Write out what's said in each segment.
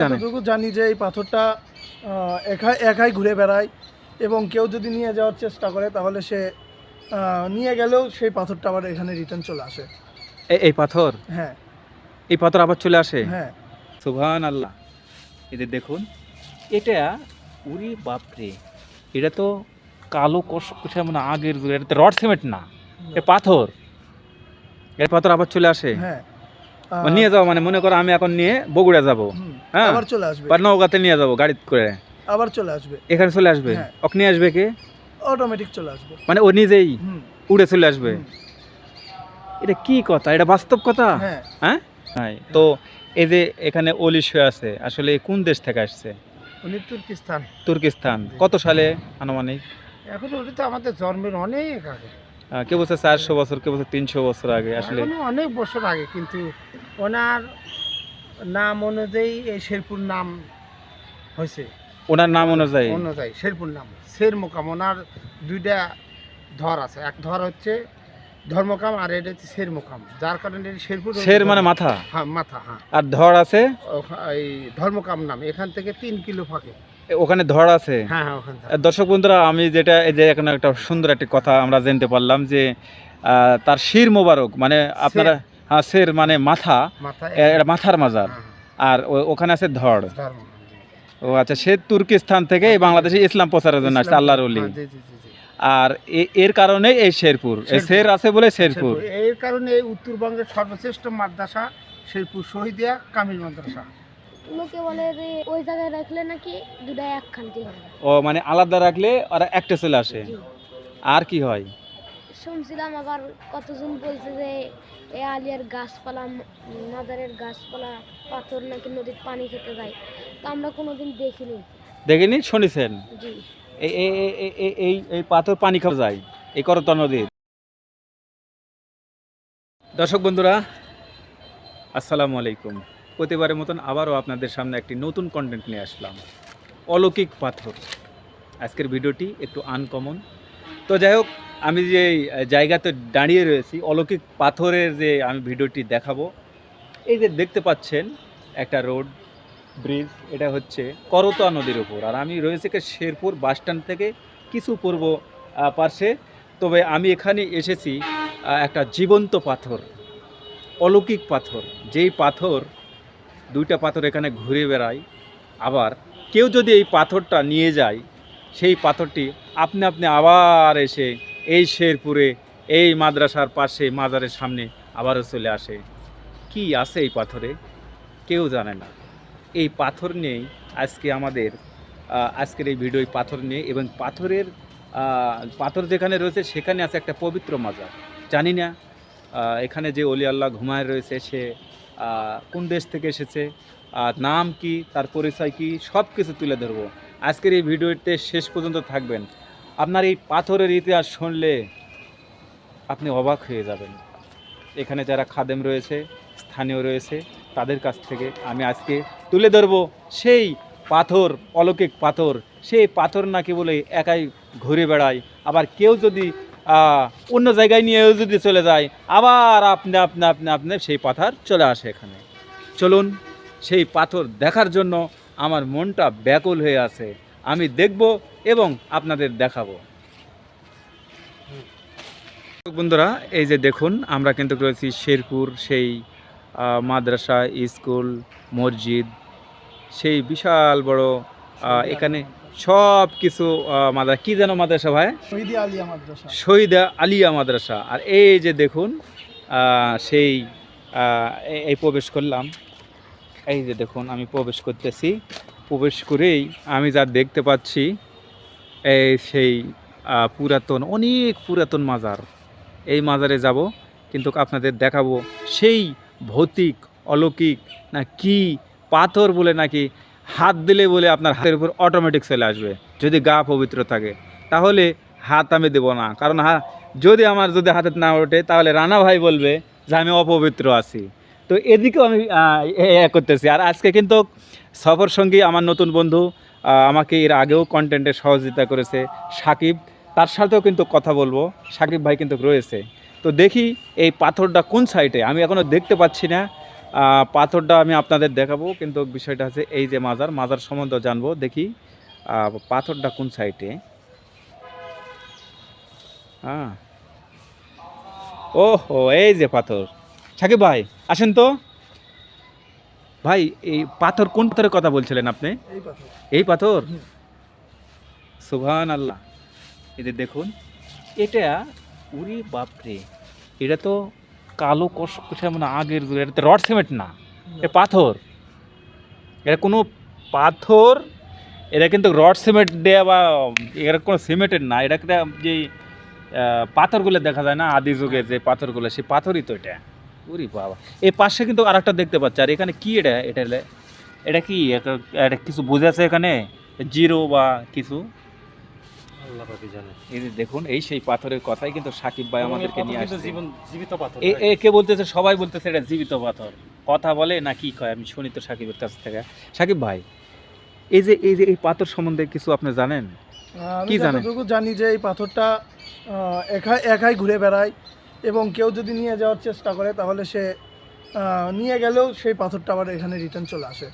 যতটুকু জানি যে এই পাথরটা আহ, একা একাই ঘুরে বেড়ায় এবং কেউ যদি নিয়ে যাওয়ার চেষ্টা করে তাহলে সে নিয়ে গেলেও সেই পাথরটা আবার এখানে রিটার্ন চলে আসে। এ- এই পাথর? হ্যাঁ। এই পাথর আবার চলে আসে? হ্যাঁ। সুবহান আল্লাহ এদের দেখুন এটা উরি বাপরে এটা তো কালো কষকষা মানে আগের এটা তো রড সিমেন্ট না এ পাথর। এর পাথর আবার চলে আসে? হ্যাঁ। নিয়ে যাব মানে মনে করো আমি এখন নিয়ে বগুড়া যাব। হ্যাঁ? আবার চলে আসবে। বা নৌকাতে নিয়ে যাব গাড়ি করে। আবার চলে আসবে। এখানে চলে আসবে? হ্যাঁ। নিয়ে আসবে কে? অটোমেটিক চলে আসবে। মানে ও নিজেই উড়ে চলে আসবে? এটা কি কথা? এটা বাস্তব কথা? হ্যাঁ। হ্যাঁ? তো এই যে এখানে অলিশ হয়ে আছে আসলে কোন দেশ থেকে আসছে? উনি তুর্কিস্তান। তুর্কিস্তান। কত সালে আনুমানিক? এখন উনি তো আমাদের জন্মের অনেক আগে। কেউ বলছে চারশো বছর কেউ বলছে তিনশো বছর আগে আসলে অনেক বছর আগে কিন্তু ওনার নাম অনুযায়ী এই শেরপুর নাম হয়েছে। ওনার নাম অনুযায়ী? অনুযায়ী শেরপুর নাম। শের মোকাম ওনার দুইটা ধর আছে। এক ধর হচ্ছে ধর্মকাম আর এটা হচ্ছে শের মোকাম যার কারণে শেরপুর শের মানে মাথা? হ্যাঁ মাথা হ্যাঁ। আর ধর আছে? ওখা- এই ধর্মকাম নাম। এখান থেকে তিন কিলো ফাঁকে। ওখানে ধর আছে। হ্যাঁ হ্যাঁ ওখান থেকে আর দর্শক বন্ধুরা আমি যেটা এই যে এখন একটা সুন্দর একটি কথা আমরা জানতে পারলাম যে তার শির মোবারক মানে আপনারা হ্যাঁ শের মানে মাথা মাথার মাজার। হ্যাঁ, আর ওখানে আছে ধর ও আচ্ছা সে তুর্কিস্তান থেকে এই বাংলাদেশে ইসলাম প্রচারের জন্য আসছে আল্লাহর অলি। আর এর কারণে এই শেরপুর শের আছে বলে শেরপুর। এর কারণে এই উত্তরবঙ্গের সর্বশ্রেষ্ঠ মাদ্রাসা শেরপুর শহীদিয়া কামিল মাদ্রাসা। লোকে বলে যে ওই জায়গায় রাখলে নাকি দুটা একখানটি হবে। ও মানে আলাদা রাখলে ওরা একটা চলে আসে। আর কি হয়? শুনছিলাম আবার কতজন বলছে যে এ আলিয়ার গাছপালা ম- মাজারের গাছপালা পাথর নাকি নদীর পানি খেতে যায় তো আমরা কোনোদিন দেখিনি। দেখেনি? শুনেছেন? জি। এই এই- এই- পাথর পানি খাওয়া যায় এই করতোয়া নদীর। দর্শক বন্ধুরা আসসালামু আলাইকুম। প্রতিবারের মতন আবারও আপনাদের সামনে একটি নতুন কন্টেন্ট নিয়ে আসলাম। অলৌকিক পাথর। আজকের ভিডিওটি একটু আনকমন তো যাই হোক, আমি যে জায়গাতে দাঁড়িয়ে রয়েছি, অলৌকিক পাথরের যে আমি ভিডিওটি দেখাবো, এই যে দেখতে পাচ্ছেন একটা রোড ব্রিজ এটা হচ্ছে করতোয়া নদীর উপর। আর আমি রয়েছে শেরপুর বাসস্ট্যান্ড থেকে কিছু পূর্ব পার্শ্বে। তবে আমি এখানে এসেছি একটা জীবন্ত পাথর, অলৌকিক পাথর। যেই পাথর দুইটা পাথর এখানে ঘুরে বেড়ায়। আবার কেউ যদি এই পাথরটা নিয়ে যায়, সেই পাথরটি আপনি আপনি আবার এসে এই শেরপুরে, এই মাদ্রাসার পাশে, মাজারের সামনে আবারও চলে আসে। কি আছে এই পাথরে? কেউ জানে না। এই পাথর নিয়েই আজকে আমাদের আজকের এই ভিডিও পাথর নিয়ে এবং পাথরের পাথর যেখানে রয়েছে সেখানে আছে একটা পবিত্র মাজার। জানি না এখানে যে অলি আল্লাহ ঘুমায় রয়েছে সে কোন দেশ থেকে এসেছে নাম কি, তার পরিচয় কি, সব কিছু তুলে ধরবো। আজকের এই ভিডিওতে শেষ পর্যন্ত থাকবেন। আপনার এই পাথরের ইতিহাস শুনলে আপনি অবাক হয়ে যাবেন। এখানে যারা খাদেম রয়েছে, স্থানীয় রয়েছে, তাদের কাছ থেকে আমি আজকে তুলে ধরবো সেই পাথর, অলৌকিক পাথর। সেই পাথর নাকি বলে একাই ঘুরে বেড়ায়, আবার কেউ যদি অন্য জায়গায় নিয়েও যদি চলে যায়, আবার আপনি আপনি আপনি আপনি সেই পাথর চলে আসে এখানে। চলুন সেই পাথর দেখার জন্য আমার মনটা ব্যাকুল হয়ে আছে। আমি দেখব এবং আপনাদের দেখাবো। বন্ধুরা, এই যে দেখুন, আমরা কিন্তু রয়েছি শেরপুর, সেই মাদ্রাসা, স্কুল, মসজিদ, সেই বিশাল বড় এখানে সব কিছু মাদ্রাসা। কি যেন মাদ্রাসা ভাই? শহীদ আলিয়া মাদ্রাসা। আর এই যে দেখুন সেই এই প্রবেশ করলাম। এই যে দেখুন আমি প্রবেশ করতেছি। প্রবেশ করেই আমি যা দেখতে পাচ্ছি এই সেই পুরাতন অনেক পুরাতন মাজার। এই মাজারে যাব কিন্তু আপনাদের দেখাবো সেই ভৌতিক অলৌকিক না কি পাথর বলে নাকি হাত দিলে বলে আপনার হাতের উপর অটোমেটিক চলে আসবে, যদি গা পবিত্র থাকে। তাহলে হাত আমি দেবো না, কারণ হা, যদি আমার যদি হাতে না ওঠে, তাহলে রানা ভাই বলবে যে আমি অপবিত্র আছি। তো এদিকেও আমি করতেছি। আর আজকে কিন্তু সফর সঙ্গী আমার নতুন বন্ধু আমাকে এর আগেও কন্টেন্টে সহযোগিতা করেছে, সাকিব। তার সাথেও কিন্তু কথা বলব। সাকিব ভাই কিন্তু রয়েছে। তো দেখি এই পাথরটা কোন সাইডে আমি এখনও দেখতে পাচ্ছি না। পাথরটা আমি আপনাদের দেখাবো কিন্তু বিষয়টা হচ্ছে এই যে মাজার মাজার সম্বন্ধে জানব দেখি পাথরটা কোন সাইডে হ্যাঁ। ওহো এই যে পাথর। সাকিব ভাই আসেন তো। ভাই এই পাথর কোন পাথরের কথা বলছিলেন আপনি? এই পাথর। এই পাথর? হুম। সুবহান আল্লাহ এদের দেখুন এটা উরি বাপরে এটা তো কালো কষ মানে আগের যুগের, এটাতে রড সিমেন্ট না, এ পাথর। এটা কোনো পাথর এটা কিন্তু রড সিমেন্ট দেওয়া বা এটা কোনো সিমেন্টের না এটা একটা যে পাথরগুলো দেখা যায় না, আদি যুগের যে পাথরগুলো, সেই পাথরই তো এটা। উরি বাবা। এই পাশে কিন্তু আরেকটা দেখতে পাচ্ছি, আর এখানে কি এটা এটা এটা কি এটা- কিছু বোঝাচ্ছে এখানে? জিরো বা কিছু? আল্লাহ পাকই জানে। এই যে দেখুন এই সেই পাথরের কথাই কিন্তু সাকিব ভাই আমাদেরকে নিয়ে আসছে। জীবন জীবিত পাথর এ এ কে বলতেছে সবাই বলতেছে এটা জীবিত পাথর। কথা বলে না কি কয় আমি শুনি তো সাকিবের কাছ থেকে। সাকিব ভাই এই যে এই যে এই পাথর সম্বন্ধে কিছু আপনি জানেন? কি জানেন? জানি যে এই পাথরটা একাই একাই ঘুরে বেড়ায় এবং কেউ যদি নিয়ে যাওয়ার চেষ্টা করে তাহলে সে আহ, নিয়ে গেলেও সেই পাথরটা আবার এখানে রিটার্ন চলে আসে।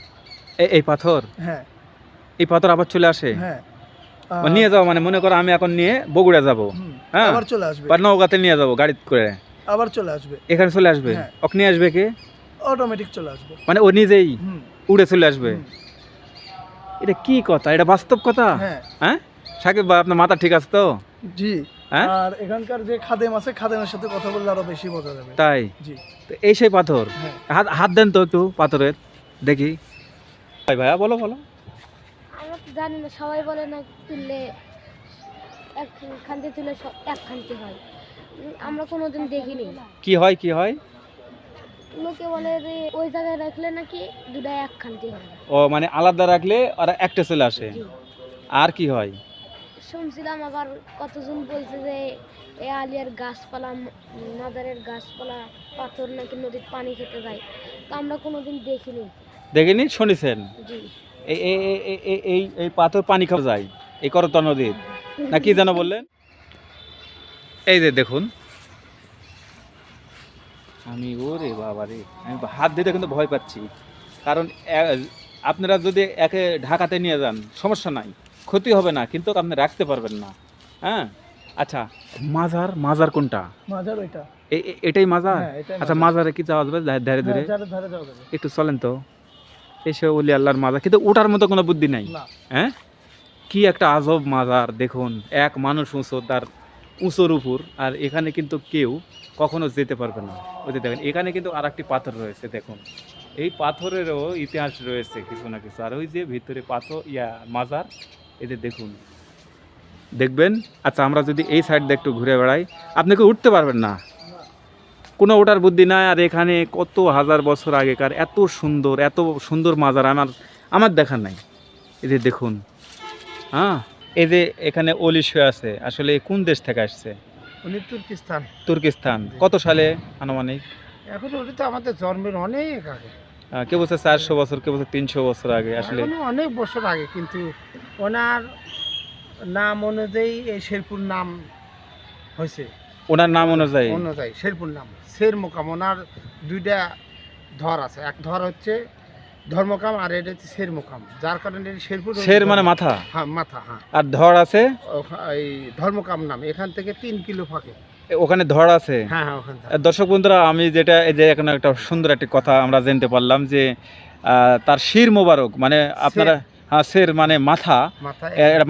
এ- এই পাথর? হ্যাঁ। এই পাথর আবার চলে আসে? হ্যাঁ। নিয়ে যাও মানে মনে করো আমি এখন নিয়ে বগুড়া যাব। হ্যাঁ। আবার চলে আসবে। বা নৌকাতে নিয়ে যাব গাড়ি করে। আবার চলে আসবে। এখানে চলে আসবে? হ্যাঁ। ওকে নিয়ে আসবে কে? অটোমেটিক চলে আসবে। মানে ও নিজেই উড়ে চলে আসবে? এটা কি কথা? এটা বাস্তব কথা? হ্যাঁ। হ্যাঁ? সাকিব ভাই আপনার মাথা ঠিক আছে তো? জি। হ্যাঁ? আর এখানকার যে খাদেম আছে খাদেমের সাথে কথা বললে আরও বেশি বোঝা যাবে। তাই? জি। তো এই সেই পাথর? হ্যাঁ। হাত হাত দেন তো একটু পাথরের। দেখি। ভাই ভাইয়া বলো বলো। জানি না সবাই বলে না তুললে এক খান্তি তুলে এক খান্তি হয়। আমরা কোনোদিন দেখিনি। কি হয় কি হয়? লোকে বলে যে ওই জায়গায় রাখলে নাকি দুটা এক খান্তি হয়। ও মানে আলাদা রাখলে ওরা একটা চলে আসে। আর কি হয়? শুনছিলাম আবার কতজন বলছে যে এ আলিয়ার গাছপালা মাদারের গাছপালা পাথর নাকি নদীর পানি খেতে যায়। তো আমরা কোনোদিন দেখিনি। দেখেনি? শুনেছেন? জি। এই এই পাথর পানি খাওয়া যায় এই নদীর। না কি যেন বললেন? এই যে দেখুন। আমি ওরে বাবা রে আমি হাত দিতে কিন্তু ভয় পাচ্ছি। কারণ আপনারা যদি একে ঢাকাতে নিয়ে যান সমস্যা নাই। ক্ষতি হবে না কিন্তু আপনি রাখতে পারবেন না। হ্যাঁ? আচ্ছা মাজার মাজার কোনটা? মাজার ওইটা। এটাই মাজার? হ্যাঁ আচ্ছা মাজারে। কি যাওয়া যাবে ধারে হ্যাঁ, ধারে? একটু চলেন তো। এসে ওলি আল্লাহর মাজার। কিন্তু ওটার মতো কোনো বুদ্ধি নাই। হ্যাঁ? কি একটা আজব মাজার দেখুন। এক মানুষ উঁচু তার উঁচুর উপর আর এখানে কিন্তু কেউ কখনো যেতে পারবে না। ওই যে দেখেন এখানে কিন্তু আর একটি পাথর রয়েছে দেখুন। এই পাথরেরও ইতিহাস রয়েছে কিছু না কিছু। আর ওই যে ভিতরে পাথর ইয়া মাজার এদের দেখুন। দেখবেন? আচ্ছা আমরা যদি এই সাইড দিয়ে একটু ঘুরে বেড়াই আপনি কি উঠতে পারবেন না? কোনো ওটার বুদ্ধি নাই আর এখানে কত হাজার বছর আগেকার এত সুন্দর এত সুন্দর মাজার আমার আমার দেখা নাই। এই যে দেখুন হ্যাঁ? এই যে এখানে অলি শুয়ে আছে আসলে কোন দেশ থেকে আসছে? উনি তুর্কিস্তান। তুর্কিস্তান। কত সালে আনুমানিক? এখন উনি তো আমাদের জন্মের অনেক আগে। কেউ বলছে চারশো বছর কে বলছে তিনশো বছর আগে আসলে? এখনও অনেক বছর আগে কিন্তু ওনার নাম অনুযায়ী এই শেরপুর নাম হয়েছে। ওনার নাম অনুযায়ী? অনুযায়ী শেরপুর নাম। শের মোকাম ওনার দুইটা ধর আছে। এক ধর হচ্ছে ধর্মকাম আর এটা হচ্ছে শের মোকাম। যার কারণে শেরপুর শের মানে মাথা? হ্যাঁ মাথা হ্যাঁ। আর ধর আছে? এই ধর্মকাম নাম। এখান থেকে তিন কিলো ফাঁকে। ওখানে ধর আছে? হ্যাঁ হ্যাঁ দর্শক বন্ধুরা আমি যেটা এই যে এখানে একটা সুন্দর একটি কথা আমরা জানতে পারলাম যে তার শির মোবারক মানে আপনারা হ্যাঁ শের মানে মাথা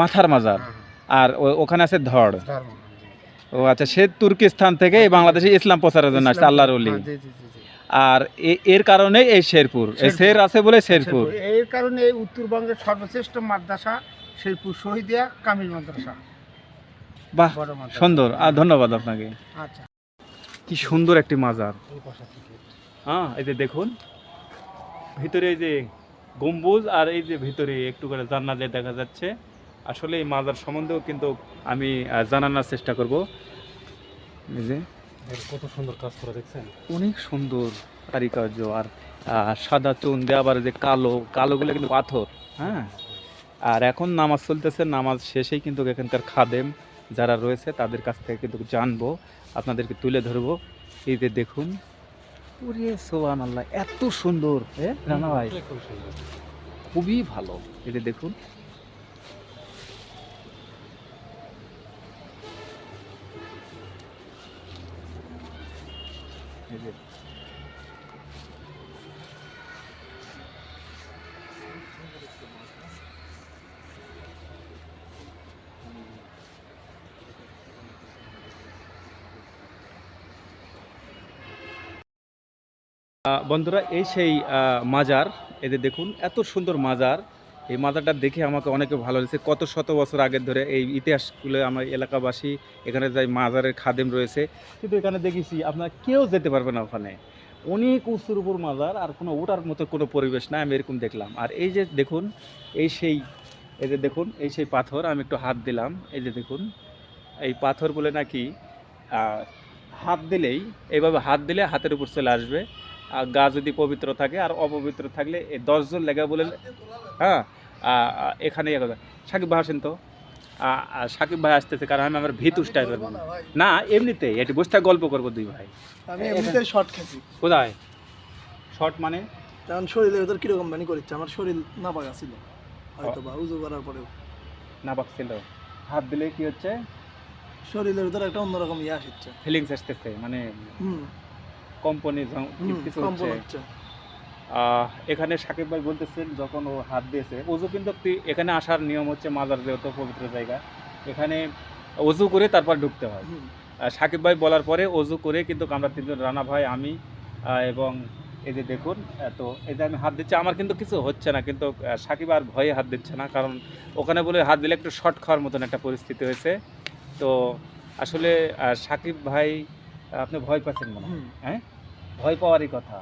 মাথার মাজার। হ্যাঁ, আর ওখানে আছে ধর। ও আচ্ছা সে তুর্কিস্তান থেকে এই বাংলাদেশে ইসলাম প্রচারের জন্য আসছে আল্লাহর অলি। আর এর কারণে এই শেরপুর এই শের আছে বলে শেরপুর। এর কারণে এই উত্তরবঙ্গের সর্বশ্রেষ্ঠ মাদ্রাসা শেরপুর শহীদিয়া কামিল মাদ্রাসা। বাহ সুন্দর আর ধন্যবাদ আপনাকে। আচ্ছা। কি সুন্দর একটি মাজার। হ্যাঁ এই যে দেখুন ভিতরে এই যে গম্বুজ আর এই যে ভিতরে একটু করে জান্নাতে দেখা যাচ্ছে। আসলে এই মাজার সম্বন্ধেও কিন্তু আমি জানানোর চেষ্টা করব। যে কত সুন্দর কাজ করে দেখছেন? অনেক সুন্দর কারিকার্য আর সাদা চুন দিয়ে আবার যে কালো কালোগুলো কিন্তু পাথর হ্যাঁ? আর এখন নামাজ চলতেছে নামাজ শেষেই কিন্তু এখানকার খাদেম যারা রয়েছে তাদের কাছ থেকে কিন্তু জানব আপনাদেরকে তুলে ধরবো। এই যে দেখুন ওরে সোহান আল্লাহ এত সুন্দর হ্যাঁ রানা ভাই? খুবই ভালো। এটা দেখুন যে। বন্ধুরা এই সেই মাজার এদের দেখুন এত সুন্দর মাজার এই মাজারটা দেখে আমাকে অনেকে ভালো লেগেছে। কত শত বছর আগের ধরে এই ইতিহাসগুলো আমার এলাকাবাসী এখানে যাই মাজারের খাদেম রয়েছে। কিন্তু এখানে দেখেছি আপনার কেউ যেতে পারবে না ওখানে। অনেক উঁচুর উপর মাজার আর কোনো ওটার মতো কোনো পরিবেশ নাই, আমি এরকম দেখলাম। আর এই যে দেখুন, এই সেই, এই যে দেখুন, এই সেই পাথর, আমি একটু হাত দিলাম। এই যে দেখুন, এই পাথর বলে নাকি হাত দিলেই, এইভাবে হাত দিলে হাতের উপর চলে আসবে। গা যদি পবিত্র থাকে আর অপবিত্র থাকলে এই দশজন লেগে বলে হ্যাঁ এখানে ইয়ে করবে। সাকিব ভাই আসেন তো। সাকিব ভাই আসতেছে কারণ আমি আমার ভিতুস টাইপের মানুষ। না এমনিতে এটি বসে থাক গল্প করব দুই ভাই। আমি এমনিতেই শর্ট খেয়েছি কোথায়? শর্ট মানে? কারণ শরীরের ভেতর কীরকম বানি করেছে আমার শরীর না পাকা ছিল হয়তো বা উজু করার পরেও। না পাকছিল হাত দিলে কি হচ্ছে? শরীরের ভেতর একটা অন্যরকম ইয়ে আসছে। ফিলিংস আসতেছে মানে হুম। কম্পনি কিছু হচ্ছে। এখানে সাকিব ভাই বলতেছেন যখন ও হাত দিয়েছে অজু কিন্তু এখানে আসার নিয়ম হচ্ছে মাজার যেহেতু পবিত্র জায়গা এখানে অজু করে তারপর ঢুকতে হয়। সাকিব ভাই বলার পরে অজু করে কিন্তু আমরা তিনজন রানা ভাই আমি এবং এই যে দেখুন তো এই যে আমি হাত দিচ্ছি আমার কিন্তু কিছু হচ্ছে না কিন্তু সাকিব আর ভয়ে হাত দিচ্ছে না কারণ ওখানে বলে হাত দিলে একটু শর্ট খাওয়ার মতন একটা পরিস্থিতি হয়েছে। তো আসলে সাকিব ভাই আপনি ভয় পাচ্ছেন মনে হয় হ্যাঁ? ভয় পাওয়ারই কথা।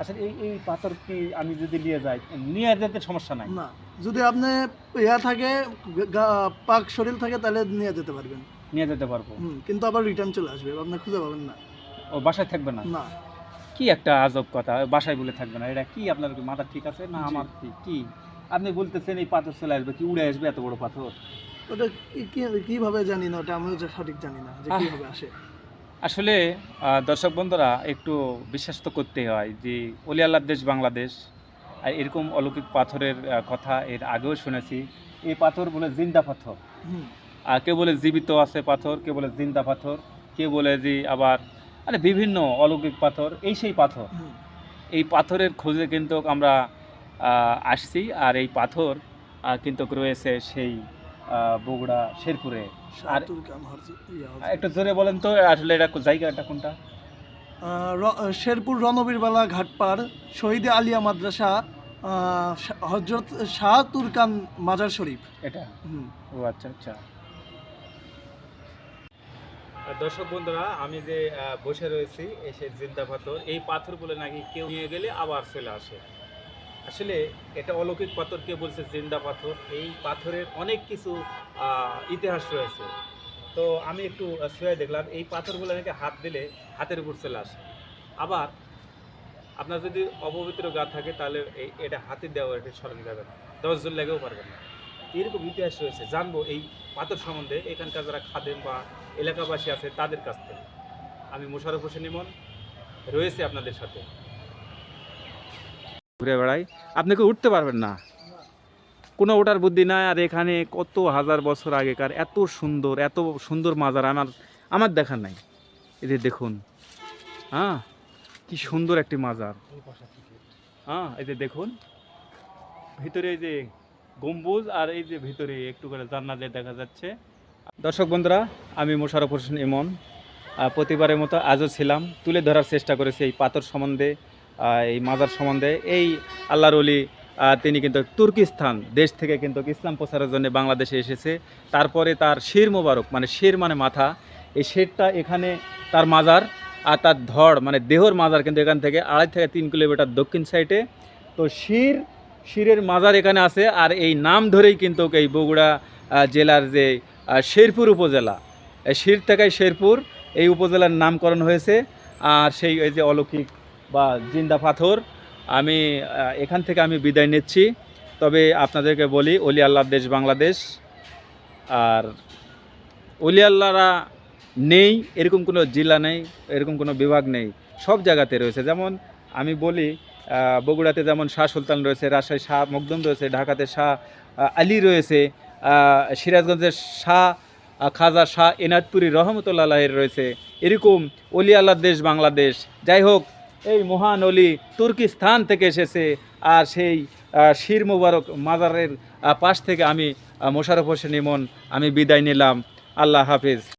আচ্ছা এই এই পাথর কি আমি যদি নিয়ে যাই নিয়ে যেতে সমস্যা নাই? না যদি আপনি ইয়া থাকে পাক শরীর থাকে তাহলে নিয়ে যেতে পারবেন। নিয়ে যেতে পারব? কিন্তু আবার রিটার্ন চলে আসবে আপনি খুঁজে পাবেন না। ও বাসায় থাকবে না? না। কি একটা আজব কথা বাসায় বলে থাকবে না এটা কি আপনার মাথা ঠিক আছে? না আমার কি কি? আপনি বলতেছেন এই পাথর চলে আসবে কি উড়ে আসবে এত বড় পাথর? ওটা কীভাবে জানি না ওটা আমিও সঠিক জানি না যে। কীভাবে আসে। আসলে দর্শক বন্ধুরা একটু বিশ্বাস তো করতে হয় যে অলি আল্লাহ দেশ বাংলাদেশ আর এরকম অলৌকিক পাথরের কথা এর আগেও শুনেছি। এই পাথর বলে জিন্দা পাথর। আর কেউ বলে জীবিত আছে পাথর কেউ বলে জিন্দা পাথর কেউ বলে যে আবার মানে বিভিন্ন অলৌকিক পাথর এই সেই পাথর। এই পাথরের খোঁজে কিন্তু আমরা আসছি আর এই পাথর কিন্তু রয়েছে সেই বগুড়া শেরপুরে। আর- ইয়া। একটু জোরে বলেন তো আসলে এটা জায়গাটা কোনটা? শেরপুর রণবীরবালা ঘাটপাড় শহীদ আলিয়া মাদ্রাসা হজরত শাহ তুরকান মাজার শরীফ। এটা? হুম। ও আচ্ছা আচ্ছা। দর্শক বন্ধুরা আমি যে বসে রয়েছি এসে জিন্দা পাথর এই পাথর বলে নাকি কেউ নিয়ে গেলে আবার চলে আসে। আসলে এটা অলৌকিক পাথর কে বলছে জিন্দা পাথর। এই পাথরের অনেক কিছু ইতিহাস রয়েছে। তো আমি একটু শুয়ে দেখলাম, এই পাথরগুলো নাকি হাত দিলে হাতের উপর চলে আসে। আবার আপনার যদি অপবিত্র গা থাকে, তাহলে এই এটা হাতে দেওয়া এটা স্মরণ যাবে না দশজন লেগেও পারবে না। এরকম ইতিহাস রয়েছে, জানব এই পাথর সম্বন্ধে এখানকার যারা খাদেম বা এলাকাবাসী আছে, তাদের কাছ থেকে। আমি মোশারফ হোসেন ইমন, রয়েছে আপনাদের সাথে। ঘুরে বেড়াই। আপনি কি উঠতে পারবেন না? কোনো ওটার বুদ্ধি নাই, আর এখানে কত হাজার বছর আগেকার, এত সুন্দর এত সুন্দর মাজার আমার আমার দেখা নাই। এদের দেখুন হ্যাঁ কি সুন্দর একটি মাজার। হ্যাঁ যে দেখুন, ভিতরে এই যে গম্বুজ, আর এই যে ভিতরে একটু করে জান্নাতে দেখা যাচ্ছে। দর্শক বন্ধুরা, আমি মোশারফ হোসেন ইমন। প্রতিবারের মতো আজও ছিলাম। তুলে ধরার চেষ্টা করেছি এই পাথর সম্বন্ধে। এই মাজার সম্বন্ধে। এই আল্লাহর অলি তিনি কিন্তু তুর্কিস্তান দেশ থেকে কিন্তু ইসলাম প্রচারের জন্য বাংলাদেশে এসেছে। তারপরে তার শির মোবারক মানে শির মানে মাথা, এই শিরটা এখানে তার মাজার আর তার ধড় মানে দেহর মাজার কিন্তু এখান থেকে আড়াই থেকে তিন কিলোমিটার দক্ষিণ সাইডে। তো শির, শিরের মাজার এখানে আছে আর এই নাম ধরেই কিন্তু এই বগুড়া জেলার যে শেরপুর উপজেলা শির থেকে শেরপুর, এই উপজেলার নামকরণ হয়েছে। আর সেই এই যে অলৌকিক বা জিন্দা পাথর, আমি এখান থেকে আমি বিদায় নিচ্ছি। তবে আপনাদেরকে বলি, অলি আল্লাহ দেশ বাংলাদেশ। আর অলি আল্লাহরা নেই, এরকম কোনো জেলা নেই, এরকম কোনো বিভাগ নেই। সব জায়গাতে রয়েছে। যেমন আমি বলি বগুড়াতে যেমন শাহ সুলতান রয়েছে রাজশাহী শাহ মকদুম রয়েছে, ঢাকাতে শাহ আলী রয়েছে সিরাজগঞ্জের শাহ খাজা শাহ এনাদপুরি রহমতুল্লাহের রয়েছে। এরকম অলি আল্লাহ দেশ বাংলাদেশ। যাই হোক এই মহান অলি তুর্কিস্তান থেকে এসেছে। আর সেই শির মুবারক মাজারের পাশ থেকে আমি মোশারফ হোসেন ইমন, আমি বিদায় নিলাম। আল্লাহ হাফিজ।